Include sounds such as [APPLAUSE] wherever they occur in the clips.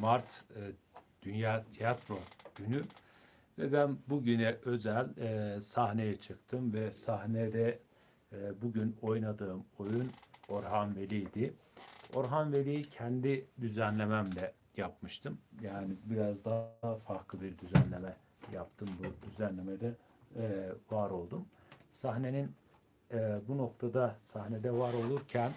Mart e, Dünya Tiyatro Günü ve ben bugüne özel e, sahneye çıktım ve sahnede e, bugün oynadığım oyun Orhan Veli'ydi. Orhan Veli'yi kendi düzenlememle yapmıştım. Yani biraz daha farklı bir düzenleme yaptım bu düzenlemede e, var oldum. Sahnenin e, bu noktada sahnede var olurken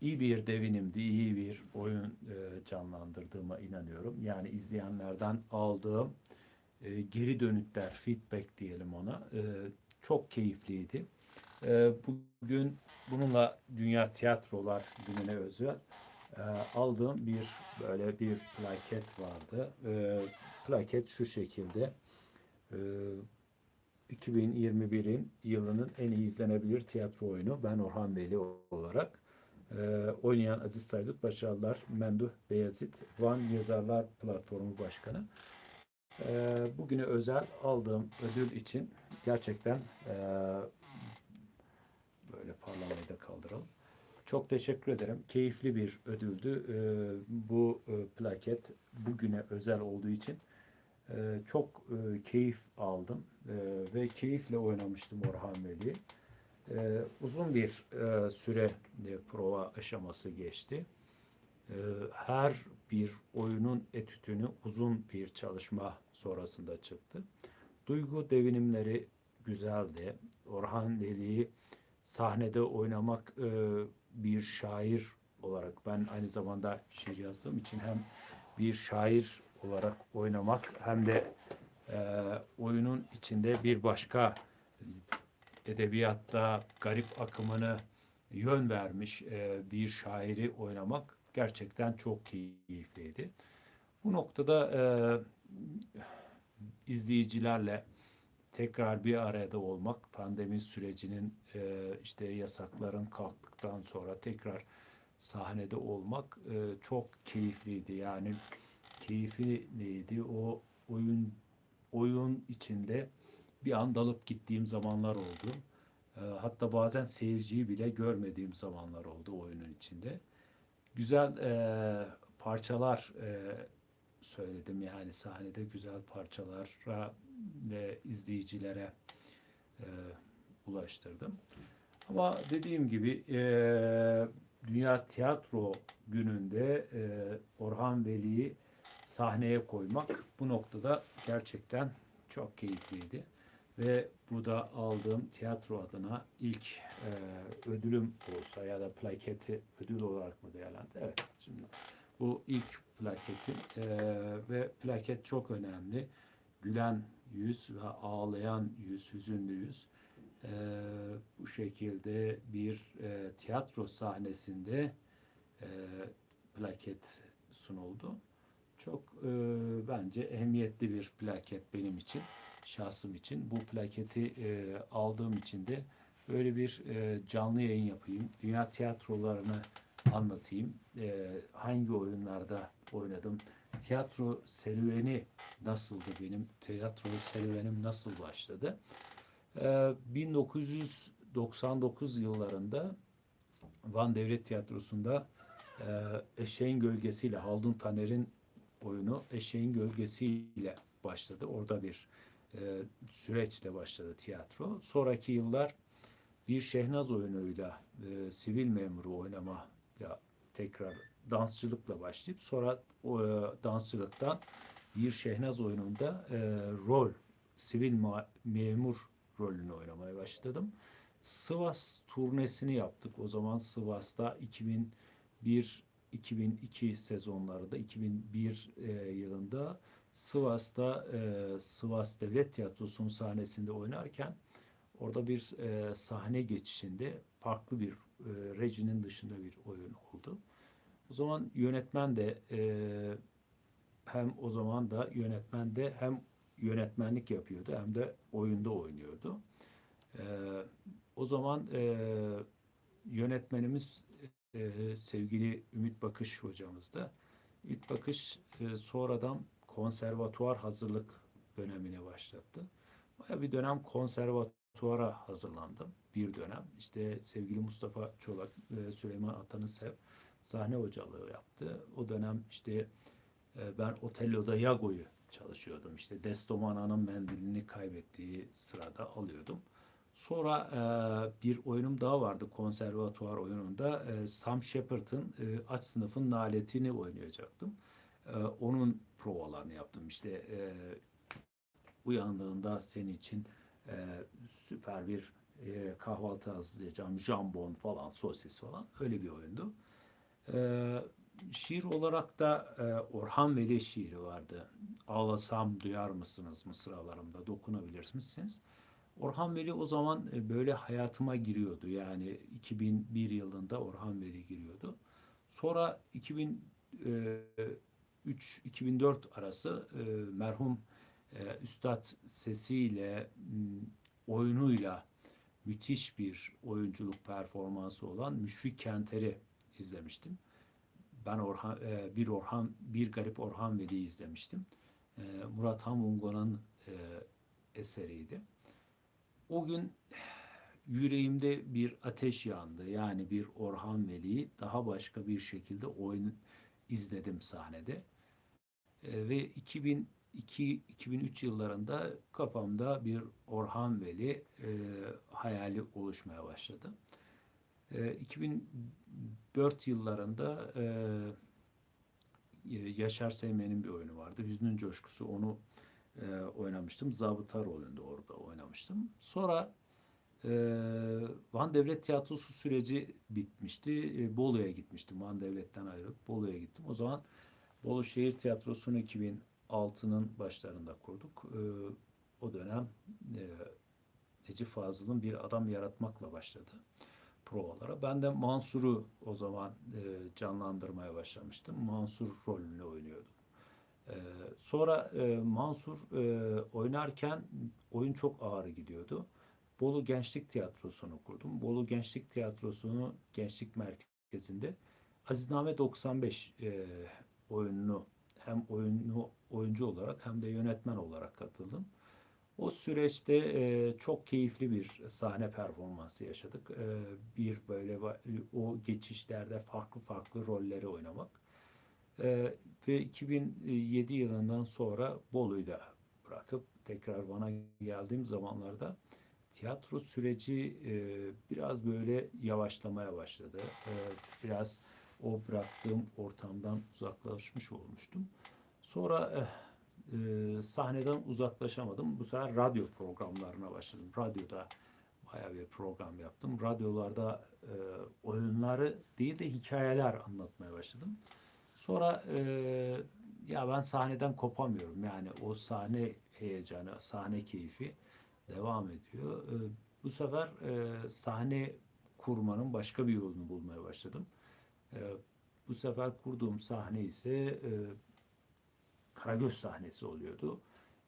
iyi bir devinimdi, iyi bir oyun e, canlandırdığıma inanıyorum. Yani izleyenlerden aldığım e, geri dönütler, feedback diyelim ona, e, çok keyifliydi. Bugün bununla Dünya Tiyatrolar Günü'ne özel aldığım bir böyle bir plaket vardı. Plaket şu şekilde. E, 2021'in yılının en iyi izlenebilir tiyatro oyunu ben Orhan Veli olarak ee, oynayan Aziz Saydut Başarılar Memduh Beyazıt Van Yazarlar Platformu Başkanı. Ee, bugüne özel aldığım ödül için gerçekten e, böyle parlamayı da kaldıralım. Çok teşekkür ederim. Keyifli bir ödüldü. Ee, bu e, plaket bugüne özel olduğu için e, çok e, keyif aldım E, ve keyifle oynamıştım Orhan Veli'yi. Ee, uzun bir e, süre e, prova aşaması geçti. Ee, her bir oyunun etütünü uzun bir çalışma sonrasında çıktı. Duygu devinimleri güzeldi. Orhan Veli'yi sahnede oynamak e, bir şair olarak ben aynı zamanda şiir yazdığım için hem bir şair olarak oynamak hem de e, oyunun içinde bir başka edebiyatta garip akımını yön vermiş e, bir şairi oynamak gerçekten çok keyifliydi. Bu noktada e, izleyicilerle tekrar bir arada olmak, pandemi sürecinin e, işte yasakların kalktıktan sonra tekrar sahnede olmak çok keyifliydi. Yani keyifliydi. O oyun oyun içinde bir an dalıp gittiğim zamanlar oldu. E, hatta bazen seyirciyi bile görmediğim zamanlar oldu oyunun içinde. Güzel e, parçalar e, söyledim yani sahnede güzel parçalara ve izleyicilere e, ulaştırdım. Ama dediğim gibi e, Dünya Tiyatro Günü'nde e, Orhan Veli'yi sahneye koymak bu noktada gerçekten çok keyifliydi. Ve bu da aldığım tiyatro adına ilk e, ödülüm olsa ya da plaketi ödül olarak mı değerlendi? Evet. Şimdi bu ilk plaketim e, ve plaket çok önemli. Gülen yüz ve ağlayan yüz, hüzünlü yüz. E, bu şekilde bir e, tiyatro sahnesinde e, plaket sunuldu. Çok e, bence ehemmiyetli bir plaket benim için şahsım için. Bu plaketi e, aldığım için de böyle bir e, canlı yayın yapayım. Dünya tiyatrolarını anlatayım. E, hangi oyunlarda oynadım? Tiyatro serüveni nasıldı benim? Tiyatro serüvenim nasıl başladı? E, 1999 yıllarında Van Devlet Tiyatrosu'nda e, Eşeğin Gölgesi'yle Haldun Taner'in oyunu Eşeğin Gölgesi'yle başladı. Orada bir e, süreçle başladı tiyatro. Sonraki yıllar bir Şehnaz oyunuyla e, sivil memuru oynamayla tekrar dansçılıkla başlayıp sonra o e, dansçılıktan bir Şehnaz oyununda e, rol, sivil memur rolünü oynamaya başladım. Sivas turnesini yaptık. O zaman Sivas'ta 2001 2002 sezonlarında 2001 e, yılında Sivas'ta e, Sivas Devlet Tiyatrosu'nun sahnesinde oynarken orada bir e, sahne geçişinde farklı bir e, rejinin dışında bir oyun oldu. O zaman yönetmen de e, hem o zaman da yönetmen de hem yönetmenlik yapıyordu hem de oyunda oynuyordu. E, o zaman e, yönetmenimiz e, sevgili Ümit Bakış hocamızdı. Ümit Bakış e, sonradan konservatuvar hazırlık dönemine başlattı. Baya bir dönem konservatuvara hazırlandım. Bir dönem. İşte sevgili Mustafa Çolak, Süleyman Atanısev sahne hocalığı yaptı. O dönem işte e, ben Otello'da Yago'yu çalışıyordum. İşte Desdemona'nın mendilini kaybettiği sırada alıyordum. Sonra e, bir oyunum daha vardı konservatuvar oyununda. E, Sam Shepard'ın e, Aç Sınıfın Naletini oynayacaktım. E, onun provalarını yaptım. İşte e, uyandığında senin için e, süper bir e, kahvaltı hazırlayacağım. Jambon falan, sosis falan. Öyle bir oyundu. E, şiir olarak da e, Orhan Veli şiiri vardı. Ağlasam duyar mısınız mısralarımda dokunabilir misiniz? Orhan Veli o zaman e, böyle hayatıma giriyordu. Yani 2001 yılında Orhan Veli giriyordu. Sonra 2003-2004 arası e, merhum e, Üstad sesiyle, oyunuyla müthiş bir oyunculuk performansı olan Müşfik Kenter'i izlemiştim. Ben Orhan, e, bir Orhan, bir garip Orhan Veli'yi izlemiştim. E, Murat Hamungo'nun e, eseriydi. O gün yüreğimde bir ateş yandı. Yani bir Orhan Veli'yi daha başka bir şekilde oyun izledim sahnede. E, ve 2002-2003 yıllarında kafamda bir Orhan Veli e, hayali oluşmaya başladı. E, 2004 yıllarında e, Yaşar Seymen'in bir oyunu vardı. Hüznün Coşkusu onu e, oynamıştım. Zabıta rolünde orada oynamıştım. Sonra e, Van Devlet Tiyatrosu süreci bitmişti. E, Bolu'ya gitmiştim. Van Devlet'ten ayrılıp Bolu'ya gittim. O zaman Bolu Şehir Tiyatrosu'nu 2006'nın başlarında kurduk. E, o dönem e, Necip Fazıl'ın bir adam yaratmakla başladı provalara. Ben de Mansur'u o zaman e, canlandırmaya başlamıştım. Mansur rolünü oynuyordum. Ee, sonra e, Mansur oynarken oyun çok ağır gidiyordu. Bolu Gençlik Tiyatrosu'nu kurdum. Bolu Gençlik Tiyatrosu'nu Gençlik Merkezi'nde Azizname 95 e, oyununu hem oyunu oyuncu olarak hem de yönetmen olarak katıldım. O süreçte e, çok keyifli bir sahne performansı yaşadık. E, bir böyle o geçişlerde farklı farklı rolleri oynamak. E, ve 2007 yılından sonra Bolu'yu da bırakıp tekrar bana geldiğim zamanlarda tiyatro süreci e, biraz böyle yavaşlamaya başladı. E, biraz o bıraktığım ortamdan uzaklaşmış olmuştum. Sonra e, e, sahneden uzaklaşamadım. Bu sefer radyo programlarına başladım. Radyoda bayağı bir program yaptım. Radyolarda e, oyunları değil de hikayeler anlatmaya başladım. Sonra e, ya ben sahneden kopamıyorum. Yani o sahne heyecanı, sahne keyfi devam ediyor. E, bu sefer e, sahne kurmanın başka bir yolunu bulmaya başladım. E, bu sefer kurduğum sahne ise e, Karagöz sahnesi oluyordu.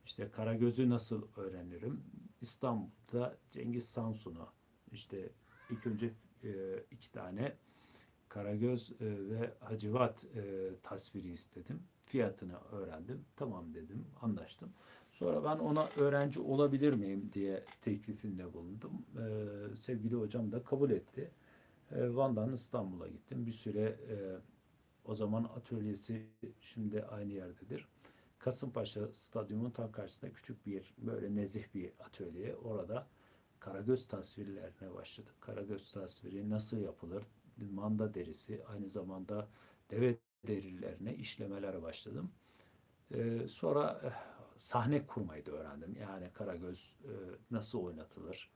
İşte Karagöz'ü nasıl öğrenirim? İstanbul'da Cengiz Samsun'u işte ilk önce e, iki tane Karagöz ve Hacivat e, tasviri istedim. Fiyatını öğrendim. Tamam dedim, anlaştım. Sonra ben ona öğrenci olabilir miyim diye teklifinde bulundum. E, sevgili hocam da kabul etti. E, Van'dan İstanbul'a gittim. Bir süre e, o zaman atölyesi şimdi aynı yerdedir. Kasımpaşa Stadyumun tam karşısında küçük bir böyle nezih bir atölye. Orada Karagöz tasvirlerine başladık. Karagöz tasviri nasıl yapılır? Manda derisi, aynı zamanda deve derilerine işlemelere başladım. Ee, sonra eh, sahne kurmayı da öğrendim. Yani Karagöz e, nasıl oynatılır?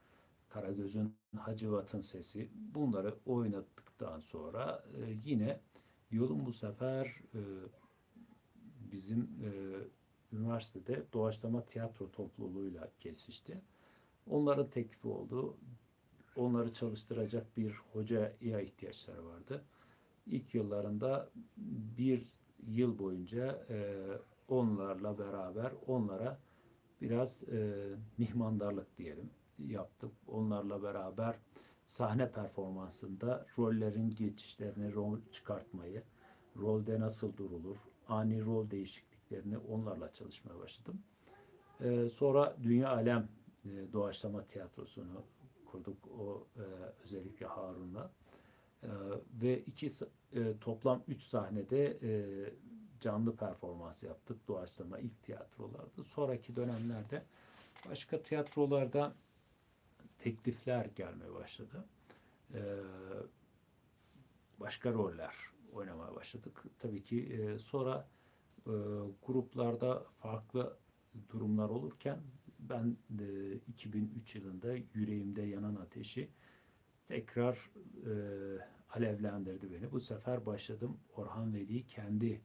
Karagöz'ün Hacivat'ın sesi. Bunları oynattıktan sonra e, yine yolum bu sefer e, bizim e, üniversitede doğaçlama tiyatro topluluğuyla kesişti. Onların teklifi oldu. Onları çalıştıracak bir hocaya ihtiyaçları vardı. İlk yıllarında bir yıl boyunca e, onlarla beraber onlara biraz e, mihmandarlık diyelim yaptık. Onlarla beraber sahne performansında rollerin geçişlerini rol çıkartmayı, rolde nasıl durulur, ani rol değişikliklerini onlarla çalışmaya başladım. E, sonra Dünya Alem e, Doğaçlama Tiyatrosu'nu kurduk o e, özellikle Harun'la. E, ve iki e, toplam üç sahnede e, canlı performans yaptık. Doğaçlama ilk tiyatrolarda. Sonraki dönemlerde başka tiyatrolarda teklifler gelmeye başladı. E, başka roller oynamaya başladık. Tabii ki e, sonra e, gruplarda farklı durumlar olurken ben e, 2003 yılında Yüreğimde Yanan Ateşi tekrar e, alevlendirdi beni. Bu sefer başladım Orhan Veli'yi kendi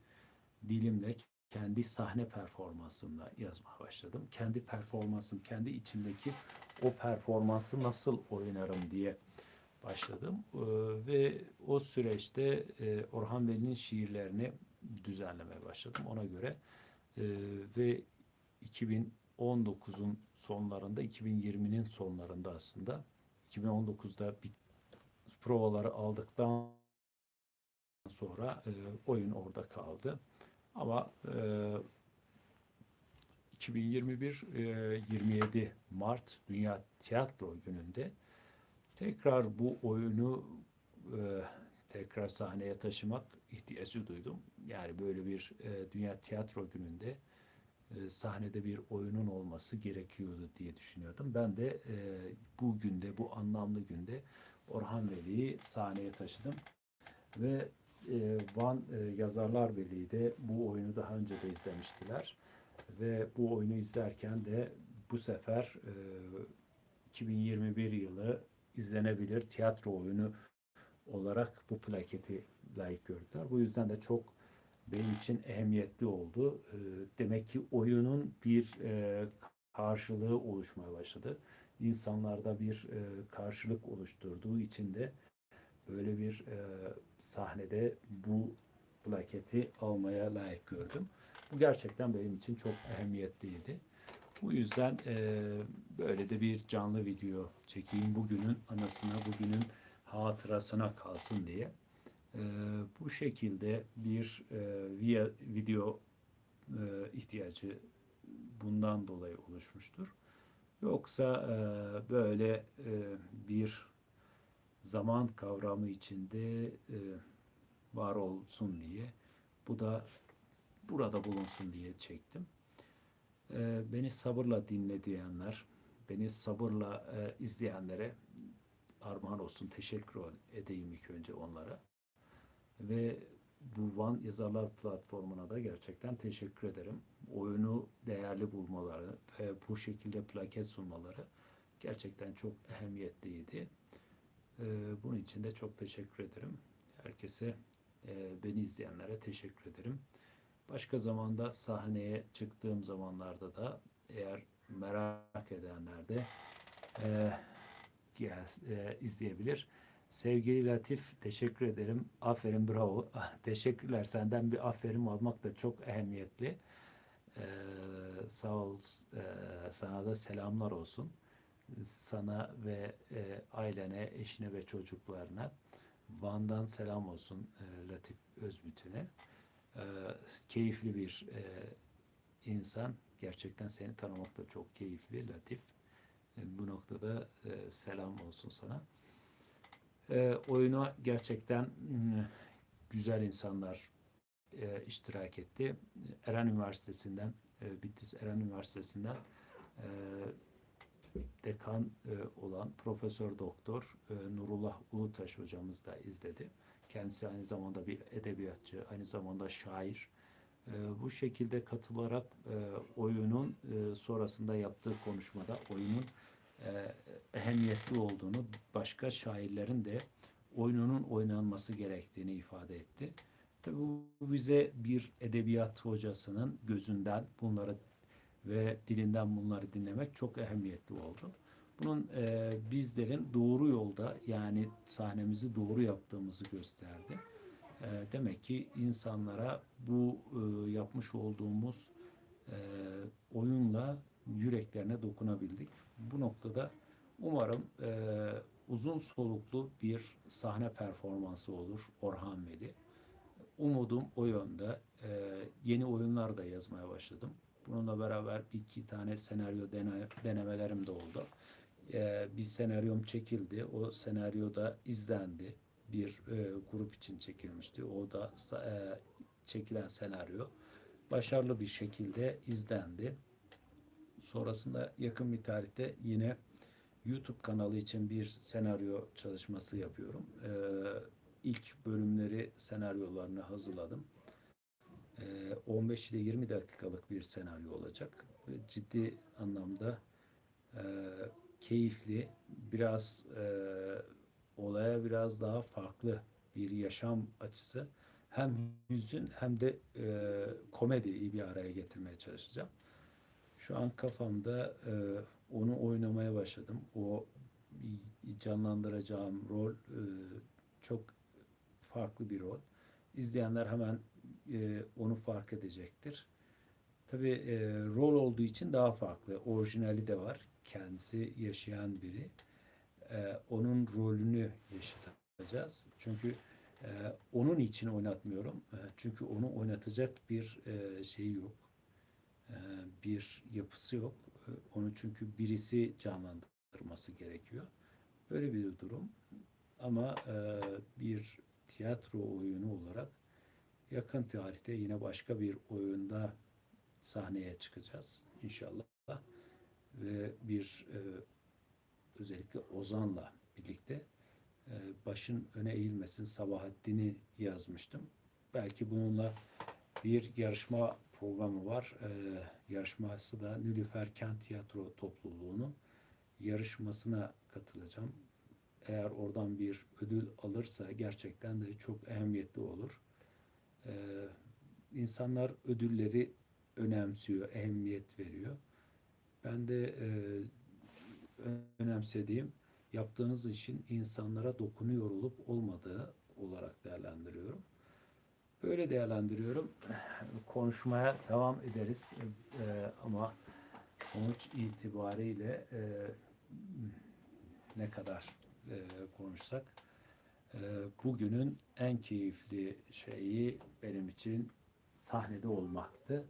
dilimle, kendi sahne performansımla yazmaya başladım. Kendi performansım, kendi içimdeki o performansı nasıl oynarım diye başladım. Ee, ve o süreçte e, Orhan Veli'nin şiirlerini düzenlemeye başladım. Ona göre e, ve 2019'un sonlarında, 2020'nin sonlarında aslında 2019'da bir provaları aldıktan sonra e, oyun orada kaldı. Ama e, 2021 e, 27 Mart Dünya Tiyatro Günü'nde tekrar bu oyunu e, tekrar sahneye taşımak ihtiyacı duydum. Yani böyle bir e, Dünya Tiyatro Günü'nde e, sahnede bir oyunun olması gerekiyordu diye düşünüyordum. Ben de e, bu günde, bu anlamlı günde Orhan Veli'yi sahneye taşıdım. Ve e, Van e, Yazarlar Birliği de bu oyunu daha önce de izlemiştiler. Ve bu oyunu izlerken de bu sefer e, 2021 yılı izlenebilir tiyatro oyunu olarak bu plaketi layık gördüler. Bu yüzden de çok benim için ehemmiyetli oldu. E, demek ki oyunun bir e, karşılığı oluşmaya başladı. İnsanlarda bir e, karşılık oluşturduğu için de böyle bir e, sahnede bu plaketi almaya layık gördüm. Bu gerçekten benim için çok ehemmiyetliydi. Bu yüzden e, böyle de bir canlı video çekeyim. Bugünün anısına, bugünün hatırasına kalsın diye. E, bu şekilde bir e, via, video e, ihtiyacı bundan dolayı oluşmuştur. Yoksa e, böyle e, bir zaman kavramı içinde e, var olsun diye bu da burada bulunsun diye çektim. E, beni sabırla dinle diyenler, beni sabırla e, izleyenlere armağan olsun. Teşekkür edeyim ilk önce onlara. Ve bu Van Yazarlar platformuna da gerçekten teşekkür ederim. Oyunu değerli bulmaları ve bu şekilde plaket sunmaları gerçekten çok ehemmiyetliydi. Ee, bunun için de çok teşekkür ederim. Herkese, e, beni izleyenlere teşekkür ederim. Başka zamanda sahneye çıktığım zamanlarda da eğer merak edenler de e, e, izleyebilir. Sevgili Latif teşekkür ederim. Aferin bravo. [LAUGHS] Teşekkürler. Senden bir aferin almak da çok ehemmiyetli. Ee, sağ ol. Ee, sana da selamlar olsun. Sana ve e, ailene, eşine ve çocuklarına Van'dan selam olsun e, Latif Özbütün'e. Ee, keyifli bir e, insan. Gerçekten seni tanımak da çok keyifli Latif. E, bu noktada e, selam olsun sana. E, oyuna gerçekten güzel insanlar e, iştirak etti. Eren Üniversitesi'nden, e, Bitlis Eren Üniversitesi'nden e, dekan e, olan Profesör Doktor e, Nurullah Ulutaş hocamız da izledi. Kendisi aynı zamanda bir edebiyatçı, aynı zamanda şair. E, bu şekilde katılarak e, oyunun e, sonrasında yaptığı konuşmada oyunun e, ehemmiyetli olduğunu, başka şairlerin de oyununun oynanması gerektiğini ifade etti. Tabii bu bize bir edebiyat hocasının gözünden bunları ve dilinden bunları dinlemek çok ehemmiyetli oldu. Bunun e, bizlerin doğru yolda yani sahnemizi doğru yaptığımızı gösterdi. E, demek ki insanlara bu e, yapmış olduğumuz e, oyunla yüreklerine dokunabildik. Bu noktada umarım e, uzun soluklu bir sahne performansı olur Orhan Veli. Umudum o yönde. E, yeni oyunlar da yazmaya başladım. Bununla beraber bir iki tane senaryo dene, denemelerim de oldu. E, bir senaryom çekildi. O senaryoda izlendi. bir e, grup için çekilmişti. O da e, çekilen senaryo başarılı bir şekilde izlendi. Sonrasında yakın bir tarihte yine YouTube kanalı için bir senaryo çalışması yapıyorum. Ee, ilk bölümleri senaryolarını hazırladım. Ee, 15 ile 20 dakikalık bir senaryo olacak. Ciddi anlamda e, keyifli, biraz e, olaya biraz daha farklı bir yaşam açısı. Hem hüzün hem de e, komediyi bir araya getirmeye çalışacağım. Şu an kafamda e, onu oynamaya başladım. O canlandıracağım rol e, çok farklı bir rol. İzleyenler hemen e, onu fark edecektir. Tabii e, rol olduğu için daha farklı. Orijinali de var. Kendisi yaşayan biri. E, onun rolünü yaşatacağız. Çünkü e, onun için oynatmıyorum. E, çünkü onu oynatacak bir e, şeyi yok. E, bir yapısı yok. E, Onu çünkü birisi canlandırması gerekiyor. Böyle bir durum. Ama e, bir tiyatro oyunu olarak yakın tarihte yine başka bir oyunda sahneye çıkacağız inşallah. Ve bir e, özellikle Ozan'la birlikte e, başın öne eğilmesin Sabahattin'i yazmıştım. Belki bununla bir yarışma programı var. E, yarışması da Nilüfer Kent Tiyatro Topluluğu'nun yarışmasına katılacağım. Eğer oradan bir ödül alırsa gerçekten de çok ehemmiyetli olur. E, insanlar ödülleri önemsiyor, ehemmiyet veriyor. Ben de e, önemsediğim yaptığınız işin insanlara dokunuyor olup olmadığı olarak değerlendiriyorum. Böyle değerlendiriyorum. [SIGHS] Konuşmaya devam ederiz E, ama sonuç itibariyle e, ne kadar e, konuşsak e, bugünün en keyifli şeyi benim için sahnede olmaktı.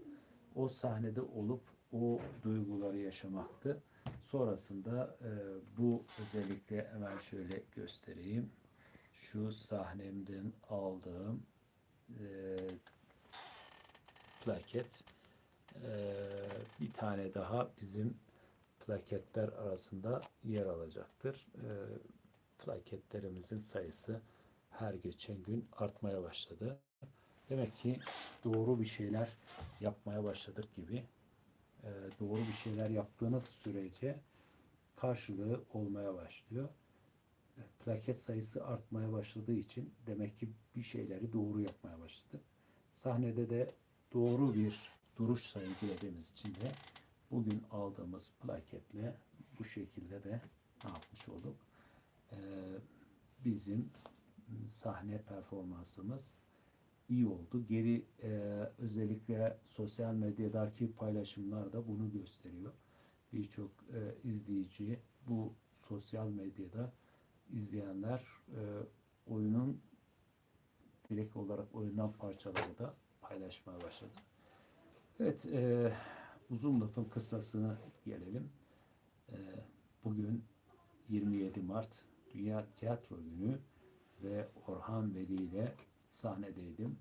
O sahnede olup o duyguları yaşamaktı. Sonrasında e, bu özellikle hemen şöyle göstereyim. Şu sahnemden aldığım e, plaket e, bir tane daha bizim plaketler arasında yer alacaktır. E, plaketlerimizin sayısı her geçen gün artmaya başladı. Demek ki doğru bir şeyler yapmaya başladık gibi. E, doğru bir şeyler yaptığınız sürece karşılığı olmaya başlıyor. E, Plaket sayısı artmaya başladığı için demek ki bir şeyleri doğru yapmaya başladık. Sahnede de doğru bir duruş sergilediğimiz için de bugün aldığımız plaketle bu şekilde de ne yapmış olduk? E, bizim sahne performansımız iyi oldu. Geri e, özellikle sosyal medyadaki paylaşımlar da bunu gösteriyor. Birçok e, izleyici bu sosyal medyada izleyenler e, oyunun direkt olarak oyundan parçaları da paylaşmaya başladı. Evet, e, uzun lafın kısasına gelelim. E, bugün 27 Mart Dünya Tiyatro Günü ve Orhan Veli ile sahnedeydim.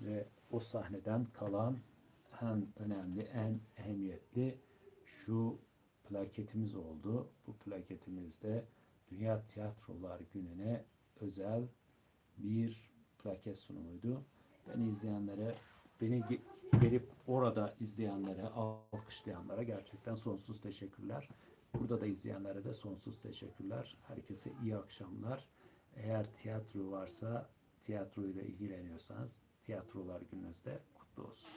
Ve o sahneden kalan en önemli, en ehemmiyetli şu plaketimiz oldu. Bu plaketimizde Dünya Tiyatrolar Günü'ne özel bir plaket sunumuydu. Beni izleyenlere, beni ge- gelip orada izleyenlere, alkışlayanlara gerçekten sonsuz teşekkürler. Burada da izleyenlere de sonsuz teşekkürler. Herkese iyi akşamlar. Eğer tiyatro varsa, tiyatro ile ilgileniyorsanız tiyatrolar gününüzde kutlu olsun.